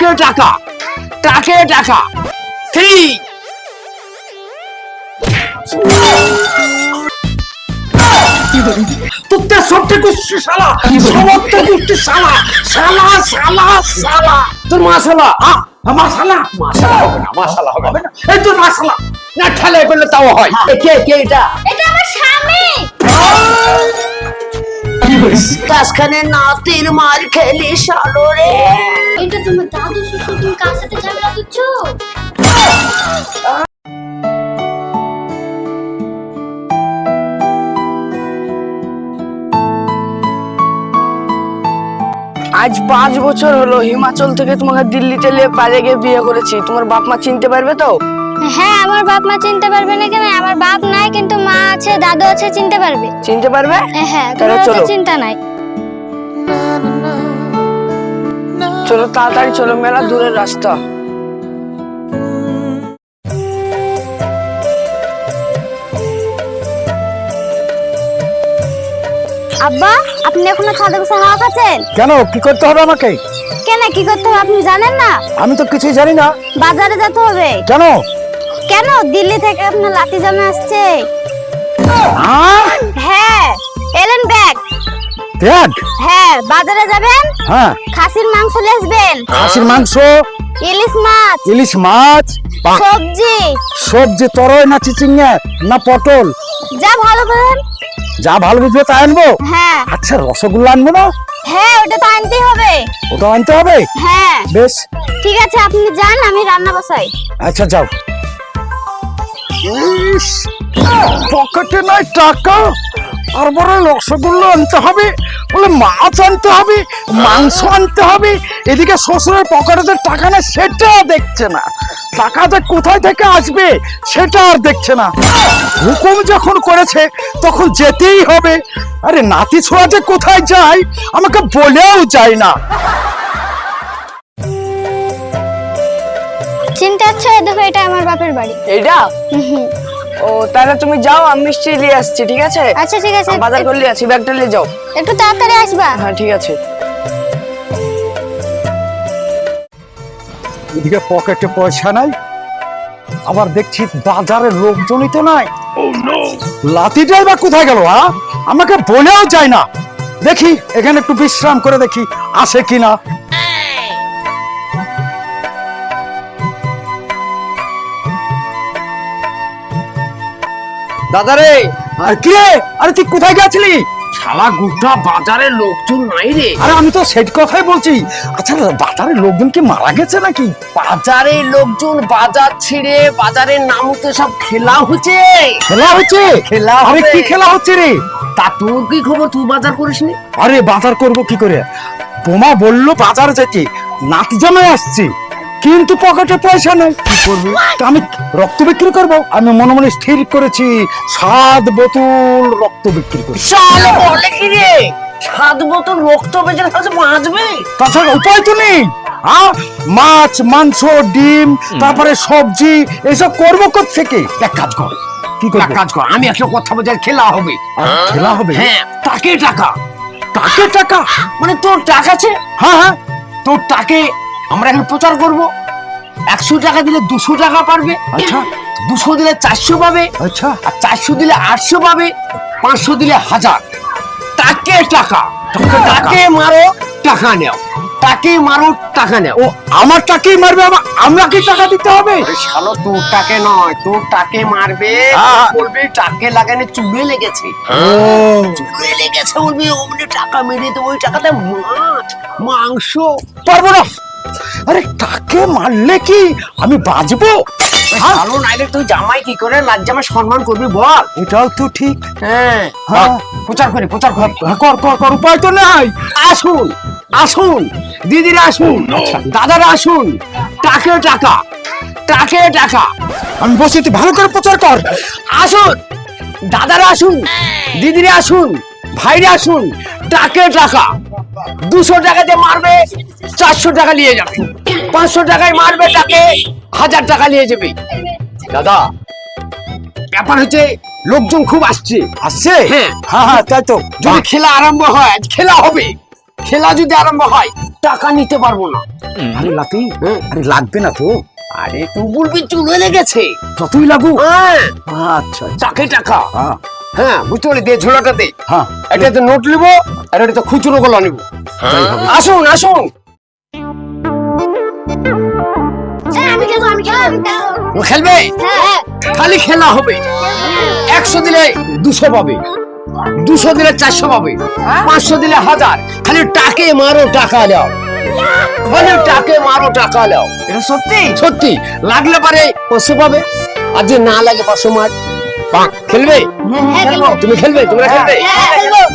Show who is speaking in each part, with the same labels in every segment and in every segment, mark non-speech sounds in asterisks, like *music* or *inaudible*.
Speaker 1: টাকে টাকা টাকে। টাকা থ্রি সবটে কুস্তি শালা? সমস্ত কুস্তি শালা। শালা শালা শালা। তোর মা শালা? আ মা শালা? মা শালা হবে না মা শালা হবে না। এই তোর মা শালা। না ঠেলে তাও হয়। কে কে এটা?
Speaker 2: এটা আমার স্বামী।
Speaker 3: কাজখানে নাতির মার খেলি শালো রে।
Speaker 2: এটা তোমার দাদু শ্বশুর তুমি কার সাথে ঝামেলা করছ?
Speaker 3: আজ পাঁচ বছর হলো হিমাচল থেকে তোমাকে দিল্লিতে নিয়ে পালিয়ে গিয়ে বিয়ে করেছি। তোমার বাপ মা চিনতে পারবে তো?
Speaker 2: হ্যাঁ আমার বাপ মা চিনতে পারবে না কেন? আমার বাপ নাই কিন্তু মা আছে দাদু আছে চিনতে পারবে।
Speaker 3: চিনতে পারবে?
Speaker 2: হ্যাঁ
Speaker 3: তাহলে
Speaker 2: তোমার
Speaker 3: চলো।
Speaker 2: চিন্তা নাই।
Speaker 3: চলো তাড়াতাড়ি চলো মেলা দূরের রাস্তা।
Speaker 2: আব্বা আপনি এখনও ছাদে বসে হাওয়া খাচ্ছেন?
Speaker 4: কেন? কি করতে হবে আমাকে?
Speaker 2: কেন কি করতে হবে আপনি জানেন না?
Speaker 4: আমি তো কিছুই জানি না।
Speaker 2: বাজারে যেতে হবে।
Speaker 4: কেন?
Speaker 2: কেন? দিল্লি থেকে আপনার লাতি জামা আসছে। হ্যাঁ
Speaker 4: দেখ।
Speaker 2: হ্যাঁ বাজারে যাবেন?
Speaker 4: হ্যাঁ।
Speaker 2: খাসির মাংস লেসবেন?
Speaker 4: খাসির মাংস?
Speaker 2: ইলিশ মাছ?
Speaker 4: ইলিশ মাছ?
Speaker 2: সবজি?
Speaker 4: সবজি তরয় না চিচিঙ্গা? না পটল?
Speaker 2: যা ভালো করেন।
Speaker 4: যা ভালো বুঝবে তা আনব?
Speaker 2: হ্যাঁ।
Speaker 4: আচ্ছা রসগোল্লা আনব না?
Speaker 2: হ্যাঁ ওটা তো আনতেই হবে।
Speaker 4: ওটা আনতে হবে?
Speaker 2: হ্যাঁ।
Speaker 4: বেশ।
Speaker 2: ঠিক আছে আপনি যান আমি রান্না বসাই।
Speaker 4: আচ্ছা যাও। পকেটে নাই টাকা। আর বড় রসগোল্লা আনতে হবে বলে মাছ আনতে হবে মাংস আনতে হবে। এদিকে শ্বশুরের পকেটে যে টাকা নেই সেটা দেখছে না। টাকা যে কোথায় থেকে আসবে সেটা আর দেখছে না। হুকুম যখন করেছে তখন যেতেই হবে। আরে নাতি ছোঁয়া যে কোথায় যায় আমাকে বলেও যায় না।
Speaker 2: চিন্তা হচ্ছে দেখো এটা আমার বাপের বাড়ি।
Speaker 3: এইটা ও তাহলে তুমি যাও আমি মিষ্টি নিয়ে আসছি ঠিক আছে?
Speaker 2: আচ্ছা ঠিক আছে।
Speaker 3: বাজার করলে আছি ব্যাগটা নিয়ে যাও।
Speaker 2: একটু তাড়াতাড়ি আসবা।
Speaker 3: হ্যাঁ ঠিক আছে।
Speaker 4: এদিকে পকেটে পয়সা নাই আবার দেখছি বাজারের লোকজনই তো নাই। লাঠিটাই বা কোথায় গেল হ্যাঁ? আমাকে বলেও যায় না। দেখি এখানে একটু বিশ্রাম করে দেখি আসে কিনা।
Speaker 1: দাদা রে
Speaker 4: আর কি রে? আরে তুই কোথায় গেছিলি?
Speaker 1: শালা গোটা বাজারে লোকজন নাই রে।
Speaker 4: আরে আমি তো সেই কথাই বলছি। আচ্ছা বাজারের লোকজন কি মারা গেছে নাকি?
Speaker 1: বাজারে লোকজন বাজার ছেড়ে বাজারের নাম তো সব খেলা হচ্ছে।
Speaker 4: খেলা হচ্ছে?
Speaker 1: খেলা
Speaker 4: আরে কি খেলা হচ্ছে রে?
Speaker 1: তা তোর কি খবর? তুই বাজার করিস নি?
Speaker 4: আরে বাজার করব কি করে? বোমা বলল বাজার যেতে। নাতি জামাই আসছে। কিন্তু পকেটে পয়সা নেই। কি করবি? তা আমি রক্ত বিক্রি করব? আমি মনে মনে স্থির করেছি সাত বোতল রক্ত বিক্রি করব।
Speaker 1: শাল বলে কি রে? সাত বোতল রক্ত বেজে কাছে বাঁচবে?
Speaker 4: তাছাড়া উপায় তো নেই। আ? মাছ মাংস ডিম তারপরে সবজি এসব করব থেকে?
Speaker 1: এক কাজ কর।
Speaker 4: কি
Speaker 1: এক কাজ কর আমি একটা কথা বলছি খেলা হবে।
Speaker 4: খেলা হবে?
Speaker 1: হ্যাঁ টাকে টাকা।
Speaker 4: টাকে টাকা?
Speaker 1: মানে তোর টাকা আছে?
Speaker 4: হ্যাঁ হ্যাঁ।
Speaker 1: তোর টাকে আমরা এখন প্রচার করব। একশো টাকা দিলে দুশো টাকা পারবে।
Speaker 4: আচ্ছা।
Speaker 1: দুশো দিলে চারশো পাবে।
Speaker 4: আচ্ছা।
Speaker 1: আর চারশো দিলে আটশো পাবে। পাঁচশো দিলে হাজার। তাকে টাকা। তাকে মারো টাকা নেও। তাকে মারো টাকা নেও।
Speaker 4: ও আমার টাকেই মারবে আমার আমাকে টাকা দিতে হবে?
Speaker 1: শালো তোর টাকে নয়। তোর টাকে মারবে। বলবি টাকে লাগানে চুলে লেগেছে।
Speaker 4: ও।
Speaker 1: চুলে লেগেছে বলবি অমনি টাকা মেরে দেবো ওই টাকাতে মাছ মাংস।
Speaker 4: পারব না। আরে টাকে মারলে কি? আমি বাঁচবো? হ্যাঁ?
Speaker 1: ভালো নাইলে তুই জামাই কি করে লাজ জামাই সম্মান করবি বল।
Speaker 4: এটাও তো ঠিক।
Speaker 1: হ্যাঁ।
Speaker 4: হ্যাঁ।
Speaker 1: প্রচার করে প্রচার কর।
Speaker 4: হ্যাঁ, কর কর কর উপায় তো নাই।
Speaker 1: আসুন আসুন দিদিরা আসুন দাদারা আসুন। টাকে টাকা টাকে টাকা।
Speaker 4: আমি বসে তুই ভালো করে প্রচার কর।
Speaker 1: আসুন দাদারা আসুন দিদিরা আসুন ভাইরা আসুন টাকে টাকা। দুশো টাকা দিয়ে মারবে। চারশো টাকা নিয়ে যাবে। পাঁচশো টাকায় মারবে তাকে হাজার টাকা নিয়ে যাবে। দাদা ব্যাপার হচ্ছে লোকজন খুব আসছে।
Speaker 4: আসছে?
Speaker 1: হ্যাঁ।
Speaker 4: হ্যাঁ হ্যাঁ তাই তো।
Speaker 1: যদি খেলা আরম্ভ হয় খেলা হবে। খেলা যদি আরম্ভ হয় টাকা নিতে পারব না।
Speaker 4: আরে লাতি
Speaker 1: হুম।
Speaker 4: আরে লাগবে না তো।
Speaker 1: আরে তুই বলবি চুলে লেগেছে
Speaker 4: যতই লাগুক।
Speaker 1: হ্যাঁ।
Speaker 4: আচ্ছা
Speaker 1: টাকে টাকা।
Speaker 4: হ্যাঁ।
Speaker 1: হ্যাঁ বুঝতে পারলি দে ঝোলাটাতে
Speaker 4: হ্যাঁ।
Speaker 1: এটাতে নোট নিব আর এটা তো খুচরো গুলো নিব। আসুন আসুন।
Speaker 2: খেলব আমি খেলব। খেলবে? হ্যাঁ।
Speaker 1: খালি খেলা হবে। একশো দিলে দুশো পাবে। দুশো দিলে চারশো পাবে। পাঁচশো দিলে হাজার। খালি টাকে মারো টাকা নাও খালি টাকে মারো টাকা নাও
Speaker 3: এটা সত্যি?
Speaker 1: সত্যি। লাগলে পারে পাঁচশো পাবে। আর যে না লাগে পাঁচশো মার। খেলবে?
Speaker 2: হ্যাঁ
Speaker 1: তুমি খেলবে? তোমরা খেলবে?
Speaker 2: হ্যাঁ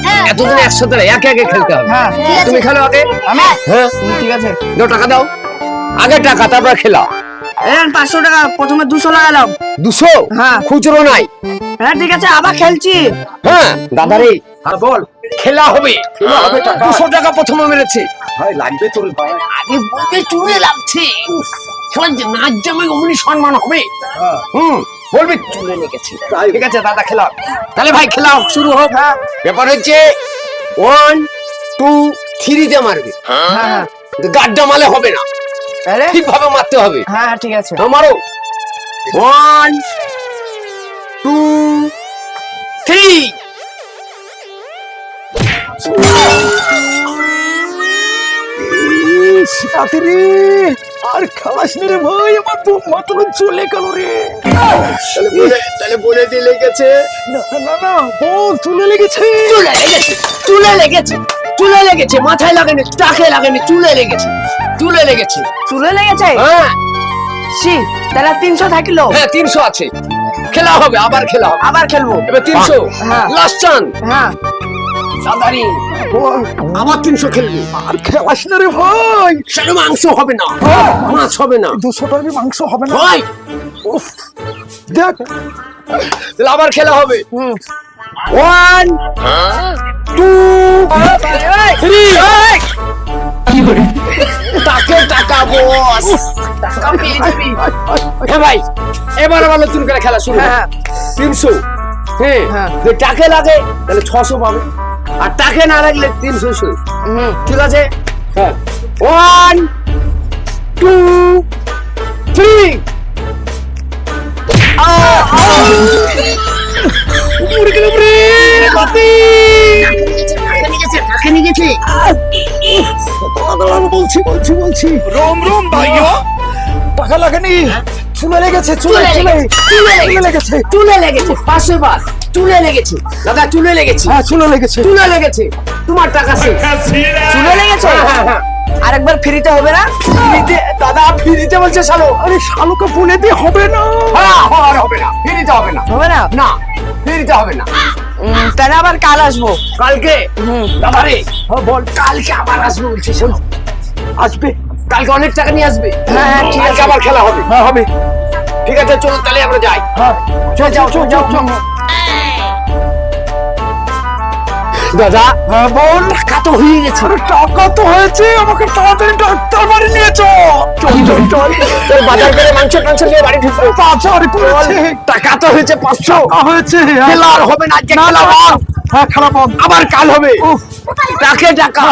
Speaker 2: হ্যাঁ।
Speaker 1: এতদিন একশো দিলে একে একে খেলতে হবে।
Speaker 3: হ্যাঁ।
Speaker 1: তুমি খেলো আগে? হ্যাঁ।
Speaker 3: ঠিক আছে।
Speaker 1: দাও টাকা দাও। আগে টাকা তারপর খেলাও।
Speaker 3: এই পাঁচশো টাকা প্রথমে দুশো লাগালাম।
Speaker 1: দুশো?
Speaker 3: হ্যাঁ।
Speaker 1: খুচরো নাই?
Speaker 3: হ্যাঁ ঠিক আছে আবার খেলছি।
Speaker 1: হ্যাঁ। দাদা রে
Speaker 4: বল।
Speaker 1: খেলা হবে।
Speaker 4: খেলা হবে
Speaker 1: দুশো টাকা প্রথমে মেরেছে।
Speaker 4: ভাই লাগবে তোর ভাই।
Speaker 1: আরে বলবে চুলে লাগছে। নাচ জামাই অমনি সম্মান হবে।
Speaker 4: হ্যাঁ।
Speaker 1: হুম বলবে? চুলে লেগেছে। ঠিক আছে দাদা খেলা। তাহলে ভাই খেলা শুরু হোক।
Speaker 3: হ্যাঁ।
Speaker 1: ব্যাপার হচ্ছে ওয়ান টু থ্রিতে মারবে।
Speaker 3: হ্যাঁ হ্যাঁ।
Speaker 1: গাড্ডা মালে হবে না। ঠিকভাবে মারতে হবে।
Speaker 3: হ্যাঁ ঠিক আছে।
Speaker 1: আমারও ওয়ান টু থ্রি
Speaker 4: রে আর খালাস না রে ভাই আমার তো মাত্র চলে গেল রে।
Speaker 1: তাহলে বলে তাহলে বলে দিয়ে লেগেছে।
Speaker 4: না না না বল চলে লেগেছে।
Speaker 1: চুলে লেগেছে চুলে লেগেছে চুলে লেগেছে মাথায় লাগেনি টাকে লাগেনি চুলে লেগেছে। চুলে লেগেছে।
Speaker 3: চুলে লেগেছে?
Speaker 1: হ্যাঁ।
Speaker 3: সি তাহলে তিনশো থাকিল?
Speaker 1: হ্যাঁ তিনশো আছে। খেলা হবে আবার খেলা হবে।
Speaker 3: আবার খেলব।
Speaker 1: এবার তিনশো।
Speaker 3: হ্যাঁ।
Speaker 1: লাস্ট চান
Speaker 3: হ্যাঁ।
Speaker 4: বল।
Speaker 1: আবার তিনশো খেলবে।
Speaker 4: আর খেলাস না রে ভাই।
Speaker 1: সেটা মাংস হবে না। মাছ হবে না।
Speaker 4: দুশো টাকার মাংস হবে না।
Speaker 1: ভাই।
Speaker 4: উফ, দেখ।
Speaker 1: তাহলে আবার খেলা হবে।
Speaker 3: হুম।
Speaker 1: ওয়ান টু থ্রি টাকে টাকা বস টাকা পেয়ে যাবি। হ্যাঁ ভাই এবার আবার নতুন করে খেলা শুরু
Speaker 3: হ্যাঁ।
Speaker 1: তিনশো হ্যাঁ
Speaker 3: হ্যাঁ।
Speaker 1: যদি টাকে লাগে তাহলে ছশো পাবে। আর টাকে না লাগলে তিনশো
Speaker 3: হুম।
Speaker 1: ঠিক আছে? হ্যাঁ। ওয়ান টু থ্রি বাতি
Speaker 4: বলছি বলছি বলছি।
Speaker 1: রোম রোম ভাইও
Speaker 4: টাকা লাগেনি। চুলে লেগেছে চুলে
Speaker 1: চুলে
Speaker 4: চুলে।
Speaker 1: লেগেছে, চুলে লেগেছে।
Speaker 4: লেগেছে।
Speaker 1: চুলে লেগেছে চুলে দাদা চুলে লেগেছে।
Speaker 4: হ্যাঁ চুলে লেগেছে।
Speaker 1: চুলে লেগেছে। তোমার টাকা শেষ
Speaker 3: চুলে লেগেছে?
Speaker 1: হ্যাঁ, হ্যাঁ, হ্যাঁ।
Speaker 3: আরেকবার ফ্রিতে হবে না?
Speaker 1: ফ্রিতে? দাদা ফ্রিতে বলছে শালো।
Speaker 4: আরে শালুকে বলে দিয়ে হবে না।
Speaker 1: হ্যাঁ হবে না। ফ্রিতে হবে না।
Speaker 3: হবে না?
Speaker 1: না ফ্রিতে হবে না।
Speaker 3: তাহলে আবার কাল আসব।
Speaker 1: কালকে?
Speaker 3: হুম।
Speaker 1: দাদা রে বল কালকে আবার আসব বলছি শোন।
Speaker 4: আসবে।
Speaker 1: কালকে অনেক টাকা নিয়ে আসবে।
Speaker 3: হ্যাঁ, হ্যাঁ, ঠিক আছে।
Speaker 1: আবার খেলা হবে।
Speaker 4: হ্যাঁ হবে।
Speaker 1: ঠিক আছে চলো তাহলে আমরা যাই।
Speaker 4: হ্যাঁ।
Speaker 1: চল যাও চল যাও চল। দাদা।
Speaker 4: হ্যাঁ বল
Speaker 1: টাকা তো হয়ে গেছে।
Speaker 4: আরে টাকা তো হয়েছে আমাকে তাড়াতাড়ি ডাক্তার বাড়ি নিয়ে চল চল। চল। চল
Speaker 1: তোর বাজার করে মাংস টাংস নিয়ে বাড়ি ঢুকবো।
Speaker 4: বাজারে করেছে।
Speaker 1: টাকা তো হয়েছে পাঁচশো।
Speaker 4: হয়েছে। হ্যাঁ।
Speaker 1: খেলা আর হবে না আজকে
Speaker 4: না,
Speaker 1: খেলা বন্ধ।
Speaker 4: হ্যাঁ খারাপ
Speaker 1: আবার কাল হবে। টাকে টাকা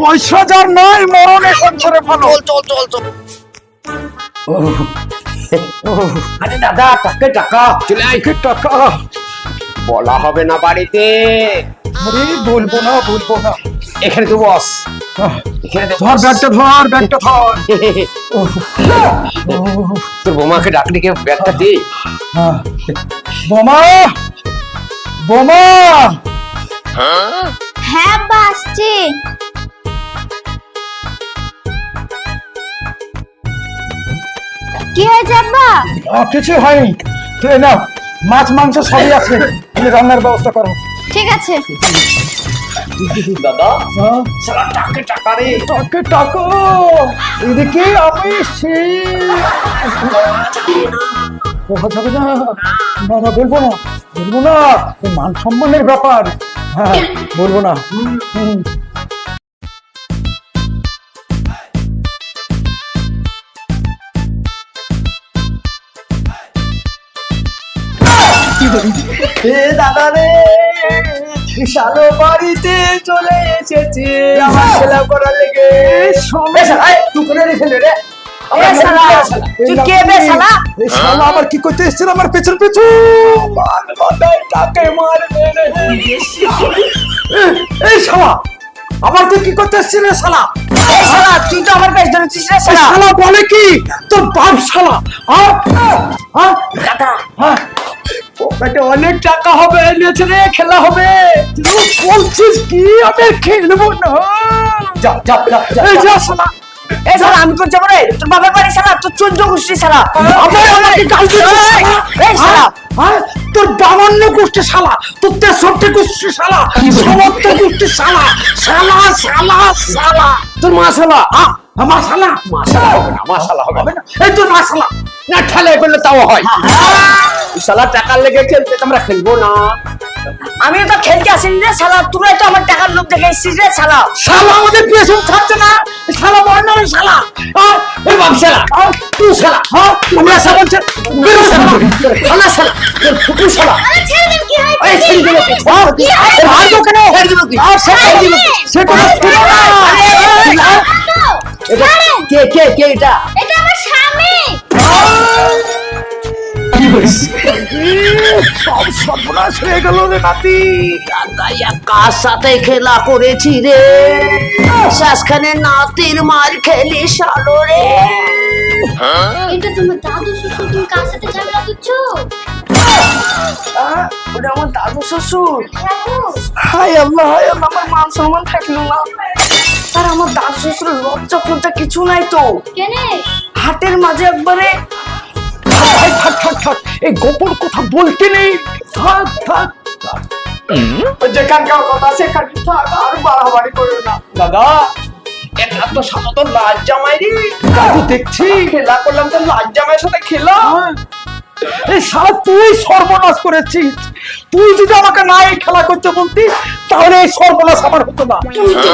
Speaker 4: পয়সা যার নাই মরণে সংসারে ভালো
Speaker 1: চল চল চল চল। আরে দাদা টাকে টাকা। চলে আয়
Speaker 4: টাকা।
Speaker 1: বলা হবে না বাড়িতে।
Speaker 4: আরে বলব না বলব না।
Speaker 1: এখানে তো বস এখানে
Speaker 4: ধর ব্যাগটা ধর ব্যাগটা ধর। *laughs*
Speaker 1: তোর বোমাকে ডাকলি কে? ব্যাগটা দে।
Speaker 4: হ্যাঁ। বোমা! বোমা!
Speaker 2: হ্যাঁ আব্বা আসছি। কি হয়েছে আব্বা?
Speaker 4: কিছু হয়নি। তুই না মাছ মাংস সবই আছে। *laughs* তুমি রান্নার ব্যবস্থা করো।
Speaker 2: ঠিক আছে।
Speaker 1: দাদা
Speaker 4: হ্যাঁ?
Speaker 1: সারা টাকে টাকা রে?
Speaker 4: টাকা টাকা? এদিকে আমি সেই যাবে না না না বলব না। বলব না মান সম্মানের ব্যাপার। হ্যাঁ বলব না। হুম। এ দাদা রে।
Speaker 1: শালো বাড়িতে চলে এসেছে। আমার খেলা করার লেগে। এ রেখে রে।
Speaker 3: আমার তুই কে বে শালা?
Speaker 4: এই শালা আবার কি করতে এসেছিল আমার পেছন পেছন
Speaker 1: মারবে
Speaker 4: এই শালা! আবার তুই কি করতে এসেছিল রে শালা?
Speaker 3: এই শালা তুই তো আমার পেছ ধরেছিস রে শালা।
Speaker 4: শালা বলে কি? তোর বাপ শালা। হ্যাঁ? হ্যাঁ?
Speaker 3: দাদা।
Speaker 4: হ্যাঁ?
Speaker 1: পকেটে অনেক টাকা হবে এনেছে রে খেলা হবে।
Speaker 4: তুই বলছিস কি আমি খেলব না?
Speaker 1: যা যা যা যা,
Speaker 4: এই
Speaker 1: যা
Speaker 4: যা শালা।
Speaker 3: এই শালা আমি কোন যাব রে। তোর বাবার বাড়ি শালা তোর চোদ্দ গোষ্ঠী শালা।
Speaker 4: আমাকে গাল দিচ্ছিস শালা।
Speaker 3: এই শালা।
Speaker 4: হ্যাঁ? তোর বাবান্ন গোষ্ঠী শালা তোর তেষট্টি গোষ্ঠী শালা সমস্ত গোষ্ঠী শালা শালা শালা শালা।
Speaker 1: তোর মা শালা?
Speaker 4: হ্যাঁ শালা?
Speaker 1: মাশালা হবে না মাশালা হবে না।
Speaker 4: এই তোর মাশালা
Speaker 1: না করলে তাও হয়। শালা টাকার লেগে খেলতে আমরা খেলব না।
Speaker 3: আমিও তো খেলতে আসিনি রে শালা তোরাই তো আমার টাকার লোক দেখে এসেছিস রে শালা।
Speaker 4: শালা আমাদের পেছন থাকছে না। শালা বর্ণ শালা। হ্যাঁ
Speaker 1: ওই বাপ শালা
Speaker 4: হ্যাঁ,
Speaker 1: তুই শালা
Speaker 4: হ্যাঁ তুমি আসা বলছে বেরো শালা।
Speaker 1: শালা তোর ফুটু শালা।
Speaker 2: আরে ছেড়ে দেন কি হয়েছে
Speaker 1: এই ছেড়ে দিল কি?
Speaker 4: হ্যাঁ,
Speaker 2: কি
Speaker 4: আর
Speaker 2: হয়েছে?
Speaker 4: কেন
Speaker 1: ছেড়ে দিল কি?
Speaker 4: আর
Speaker 2: আরে,
Speaker 4: দিল সে হ্যাঁ,
Speaker 1: এটা কে কে কে এটা?
Speaker 2: এটা আমার স্বামী।
Speaker 4: সব সর্বনাশ হয়ে গেল রে নাতি।
Speaker 3: দাদাইয়া কার সাথে খেলা করেছি রে? শেষখানে নাতির মার খেলি শালো রে।
Speaker 2: এটা তোমার দাদু শ্বশুর তুমি কার সাথে ঝগড়া করছ?
Speaker 3: ওটা আমার দাদু শ্বশুর। হাই আল্লাহ হাই আল্লাহ আমার মান সম্মান থাকল না। আর আমার দাদু শ্বশুর লজ্জা ফজ্জা কিছু নাই তো।
Speaker 2: কেনে?
Speaker 3: হাটের মাঝে একবারে
Speaker 4: ভাই থাক থাক থাক। এই গোপন কথা বলতে নেই। থাক থাক
Speaker 1: যেখানকার কথা সেখানে থাক আর বাড়াবাড়ি করো না। দাদা এটা তো সাথে লাজ জামাই রে
Speaker 4: দেখছি।
Speaker 1: খেলা করলাম তো লাজ জামাইয়ের সাথে খেলা।
Speaker 4: হ্যাঁ। এই সারা তুই সর্বনাশ করেছিস। তুই যদি আমাকে না এই খেলা করতে বলতিস তাহলে এই সর্বনাশ আমার হতো না।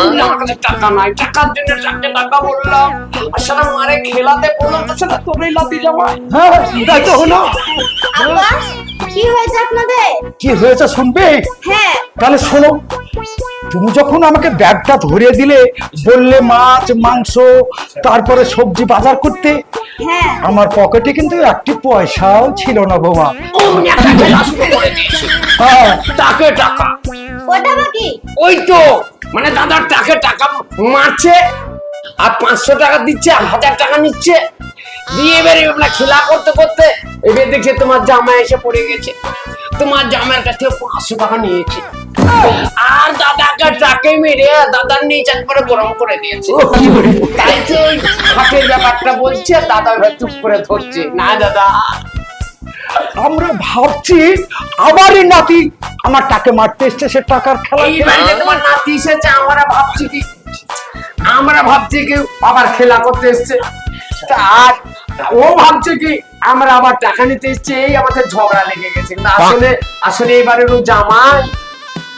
Speaker 1: তুমি আমার কাছে টাকা নাই। টাকার জন্য চারটে টাকা বললাম। আর সারা মারে খেলাতে বললাম তো সেটা তোরই লাতি জামাই।
Speaker 4: হ্যাঁ তাই তো হলো।
Speaker 2: কি হয়েছে আপনাদের?
Speaker 4: কি হয়েছে শুনবে?
Speaker 2: হ্যাঁ।
Speaker 4: তাহলে শোনো তুমি যখন আমাকে ব্যাগটা ধরিয়ে দিলে বললে মাছ মাংস তারপরে সবজি বাজার করতে
Speaker 2: হ্যাঁ
Speaker 4: আমার পকেটে কিন্তু একটি পয়সাও ছিল না বোমা। হ্যাঁ।
Speaker 1: টাকে টাকা। ওই তো মানে দাদার টাকে টাকা মারছে আর পাঁচশো টাকা দিচ্ছে আর হাজার টাকা নিচ্ছে। দিয়ে এবারে খেলা করতে করতে এবার দেখছে তোমার জামা এসে পড়ে গেছে। তোমার জামার কাছ থেকে পাঁচশো টাকা নিয়েছে। আর দাদাকে টাকে মেরে দাদার নিচ একবারে গরম করে দিয়েছে। তাই তো ওই হাতের ব্যাপারটা বলছে দাদা এবার চুপ করে ধরছে। না দাদা।
Speaker 4: আমরা ভাবছি আবারই নাতি আমার টাকে মারতে এসছে সে টাকার খেলা
Speaker 1: তোমার নাতি এসেছে আমরা ভাবছি কি? আমরা ভাবছি কি আবার খেলা করতে এসছে। আর ও ভাবছে কি আমরা আবার টাকা নিতে এসছে এই আমাদের ঝগড়া লেগে গেছে। কিন্তু আসলে আসলে জামাই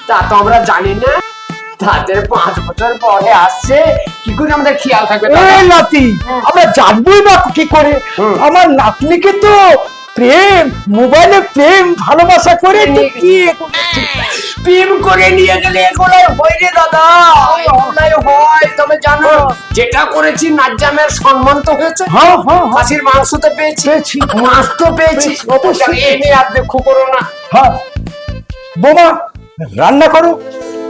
Speaker 1: তা তো আমরা জানি না। তাদের পাঁচ বছর পরে আসছে কি করে আমাদের খেয়াল থাকবে?
Speaker 4: নাতি আমরা জানবোই না কি করে। আমার নাতনিকে তো প্রেম মোবাইলে প্রেম ভালোবাসা করে তো কি
Speaker 1: প্রেম করে নিয়ে গেলে এগুলাই হয় রে দাদা। এগুলাই হয় তবে জানো যেটা করেছি নাজ্জামের সম্মান তো হয়েছে।
Speaker 4: হ্যাঁ হ্যাঁ
Speaker 1: হাসির মাংস তো পেয়েছি।
Speaker 4: পেয়েছি।
Speaker 1: মাছ তো পেয়েছি।
Speaker 4: অবশ্যই।
Speaker 1: এ নিয়ে আর দুঃখ করো না।
Speaker 4: হ্যাঁ। বোমা রান্না করো।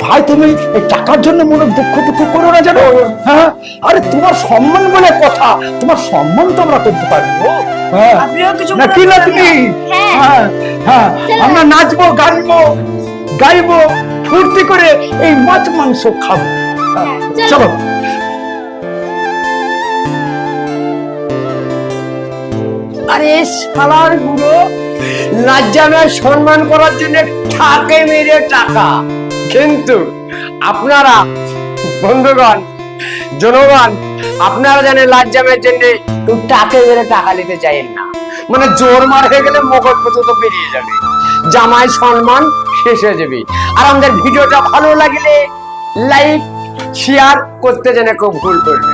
Speaker 4: ভাই তুমি এই টাকার জন্য মনে দুঃখ দুঃখ করো না জানো হ্যাঁ। আরে তোমার সম্মান বলে কথা। তোমার সম্মান তো আমরা করতে পারব। হ্যাঁ না কি না তুমি?
Speaker 2: হ্যাঁ।
Speaker 4: হ্যাঁ হ্যাঁ। আমরা নাচবো গাইবো গাইবো ফুর্তি করে এই মাছ মাংস খাব। হ্যাঁ, চলো।
Speaker 1: আরে শালার গুরু নাজ্জামের সম্মান করার জন্য ঠাকে মেরে টাকা। কিন্তু আপনারা বন্ধুগণ জনগণ আপনারা জানেন লাজ্জামের জন্য টাকে মেরে টাকা নিতে চাইেন না। মানে জোর মার হয়ে গেলে মগজ পর্যন্ত বেরিয়ে যাবে। জামাই সম্মান শেষ হয়ে যাবে। আর আমাদের ভিডিওটা ভালো লাগলে লাইক শেয়ার করতে যেন খুব ভুল করবে